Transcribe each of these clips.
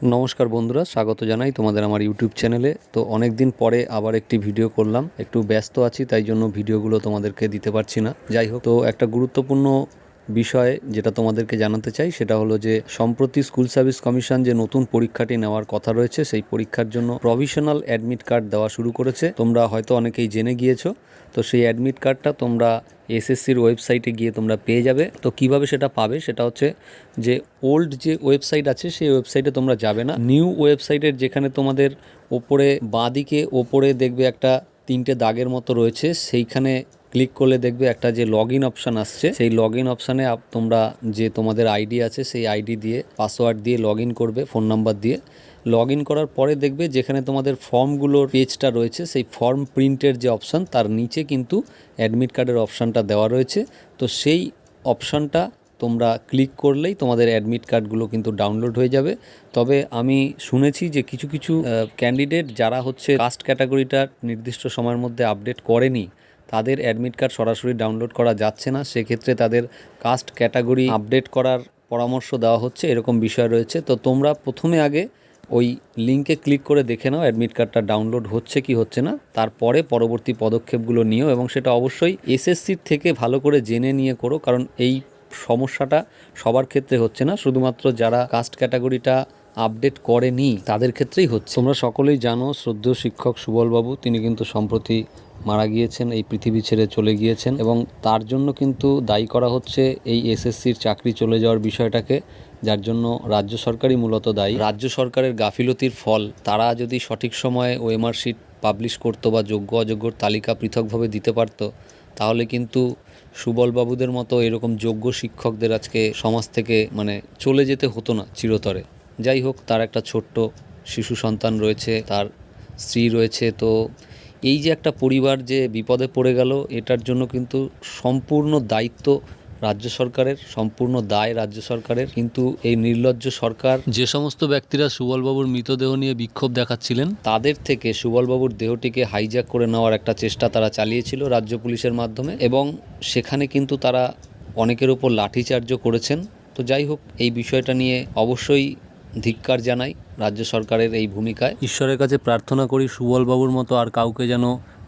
নমস্কার বন্ধুরা, স্বাগত জানাই তোমাদের আমার ইউটিউব চ্যানেলে তো অনেক দিন পরে আবার একটি ভিডিও করলাম। একটু ব্যস্ত আছি, তাই জন্য ভিডিওগুলো তোমাদেরকে দিতে পারছি না। যাই হোক, তো একটা গুরুত্বপূর্ণ বিষয় যেটা তোমাদেরকে জানাতে চাই, সেটা হলো যে সম্প্রতি স্কুল সার্ভিস কমিশন যে নতুন পরীক্ষাটি নেওয়ার কথা রয়েছে, সেই পরীক্ষার জন্য প্রভিশনাল অ্যাডমিট কার্ড দেওয়া শুরু করেছে। তোমরা হয়তো অনেকেই জেনে গিয়েছো, তো সেই অ্যাডমিট কার্ডটা তোমরা এসএসসির ওয়েবসাইটে গিয়ে তোমরা পেয়ে যাবে। তো কীভাবে সেটা পাবে, সেটা হচ্ছে যে ওল্ড যে ওয়েবসাইট আছে, সেই ওয়েবসাইটে তোমরা যাবে না। নিউ ওয়েবসাইটের যেখানে তোমাদের ওপরে, বাঁদিকে ওপরে দেখবে একটা তিনটে দাগের মতো রয়েছে, সেইখানে ক্লিক করলে দেখবে একটা যে লগ ইন অপশান আসছে, সেই লগ ইন অপশানে তোমরা যে তোমাদের আইডি আছে, সেই আইডি দিয়ে পাসওয়ার্ড দিয়ে লগ ইন করবে ফোন নাম্বার দিয়ে। লগ ইন করার পরে দেখবে যেখানে তোমাদের ফর্মগুলোর পেজটা রয়েছে, সেই ফর্ম প্রিন্টের যে অপশান তার নিচে কিন্তু অ্যাডমিট কার্ডের অপশানটা দেওয়া রয়েছে। তো সেই অপশানটা তোমরা ক্লিক করলেই তোমাদের অ্যাডমিট কার্ডগুলো কিন্তু ডাউনলোড হয়ে যাবে। তবে আমি শুনেছি যে কিছু কিছু ক্যান্ডিডেট যারা হচ্ছে কাস্ট ক্যাটাগরিটা নির্দিষ্ট সময়ের মধ্যে আপডেট করেনি তাদের অ্যাডমিট কার্ড সরাসরি ডাউনলোড করা যাচ্ছে না। সেক্ষেত্রে তাদের কাস্ট ক্যাটাগরি আপডেট করার পরামর্শ দেওয়া হচ্ছে, এরকম বিষয় রয়েছে। তো তোমরা প্রথমে আগে ওই লিঙ্কে ক্লিক করে দেখে নাও, অ্যাডমিট কার্ডটা ডাউনলোড হচ্ছে কি হচ্ছে না। তারপরে পরবর্তী পদক্ষেপগুলো নিও এবং সেটা অবশ্যই এসএসসির থেকে ভালো করে জেনে নিয়ে করো, কারণ এই সমস্যাটা সবার ক্ষেত্রে হচ্ছে না। শুধুমাত্র যারা কাস্ট ক্যাটাগরিটা আপডেট করেনি, তাদের ক্ষেত্রেই হচ্ছে। তোমরা সকলেই জানো শ্রদ্ধ শিক্ষক সুবলবাবু, তিনি কিন্তু সম্প্রতি মারা গিয়েছেন, এই পৃথিবী ছেড়ে চলে গিয়েছেন এবং তার জন্য কিন্তু দায়ী করা হচ্ছে এই এসএসসির চাকরি চলে যাওয়ার বিষয়টাকে, যার জন্য রাজ্য সরকারই মূলত দায়ী। রাজ্য সরকারের গাফিলতির ফল তারা যদি সঠিক সময়ে ওএমআর শিট পাবলিশ করতো বা যোগ্য অযোগ্যর তালিকা পৃথকভাবে দিতে পারতো, তাহলে কিন্তু সুবলবাবুদের মতো এরকম যোগ্য শিক্ষকদের আজকে সমাজ থেকে মানে চলে যেতে হতো না চিরতরে। যাই হোক, তার একটা ছোট্ট শিশু সন্তান রয়েছে, তার স্ত্রী রয়েছে, তো এই যে একটা পরিবার যে বিপদে পড়ে গেল এটার জন্য কিন্তু সম্পূর্ণ দায়িত্ব রাজ্য সরকারের সম্পূর্ণ দায় রাজ্য সরকারের। কিন্তু এই নির্লজ্জ সরকার যে সমস্ত ব্যক্তিরা সুবলবাবুর মৃতদেহ নিয়ে বিক্ষোভ দেখাচ্ছিলেন তাদের থেকে সুবলবাবুর দেহটিকে হাইজ্যাক করে নেওয়ার একটা চেষ্টা তারা চালিয়েছিল রাজ্য পুলিশের মাধ্যমে এবং সেখানে কিন্তু তারা অনেকের ওপর লাঠিচার্জও করেছেন। তো যাই হোক এই বিষয়টা নিয়ে অবশ্যই ধিক্কার জানাই। রাজ্য সরকারের এই ভূমিকায়। ঈশ্বরের কাছে প্রার্থনা করি সুবলবাবুর মতো আর কাউকে যেন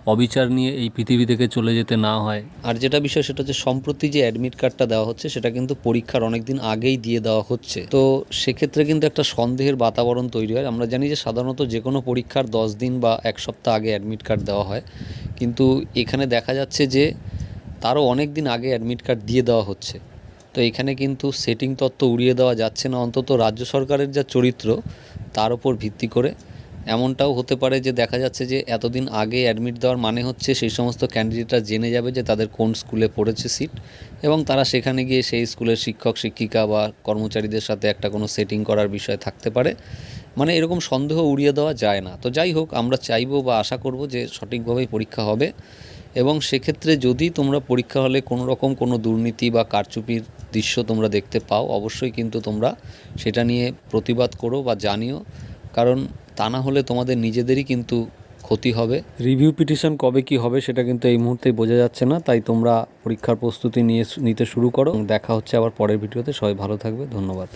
অবিচার নিয়ে এই পৃথিবী থেকে চলে যেতে না হয়। আর যেটা বিষয় সেটা হচ্ছে সম্প্রতি যে অ্যাডমিট কার্ডটা দেওয়া হচ্ছে সেটা কিন্তু পরীক্ষার অনেক দিন আগেই দিয়ে দেওয়া হচ্ছে। তো সেক্ষেত্রে কিন্তু একটা সন্দেহের বাতাবরণ তৈরি হয়। আমরা জানি যে সাধারণত যে কোনো পরীক্ষার দশ দিন বা এক সপ্তাহ আগে অ্যাডমিট কার্ড দেওয়া হয়। কিন্তু এখানে দেখা যাচ্ছে যে তারও অনেক দিন আগে অ্যাডমিট কার্ড দিয়ে দেওয়া হচ্ছে। তো এখানে কিন্তু সেটিং তত্ত্ব উড়িয়ে দেওয়া যাচ্ছে না। অন্তত রাজ্য সরকারের যা চরিত্র তার উপর ভিত্তি করে। এমনটাও হতে পারে যে দেখা যাচ্ছে যে এতদিন আগে অ্যাডমিট দেওয়ার মানে হচ্ছে সেই সমস্ত ক্যান্ডিডেটরা জেনে যাবে যে তাদের কোন স্কুলে পড়েছে সিট এবং তারা সেখানে গিয়ে সেই স্কুলের শিক্ষক, শিক্ষিকা বা কর্মচারীদের সাথে একটা কোনো সেটিং করার বিষয় থাকতে পারে। মানে এরকম সন্দেহ উড়িয়ে দেওয়া যায় না। তো যাই হোক, আমরা চাইব বা আশা করব যে সঠিকভাবেই পরীক্ষা হবে। এবং সেক্ষেত্রে যদি তোমরা পরীক্ষা হলে কোনো রকম কোনো দুর্নীতি বা কারচুপির দৃশ্য তোমরা দেখতে পাও, অবশ্যই কিন্তু তোমরা সেটা নিয়ে প্রতিবাদ করো বা জানিও। কারণ তা না হলে তোমাদের নিজেদেরই কিন্তু ক্ষতি হবে। রিভিউ পিটিশন কবে কি হবে সেটা কিন্তু এই মুহূর্তে বোঝা যাচ্ছে না, তাই তোমরা পরীক্ষার প্রস্তুতি নিয়ে নিতে শুরু করো। দেখা হচ্ছে আবার পরের ভিডিওতে। সবাই ভালো থাকবে। ধন্যবাদ।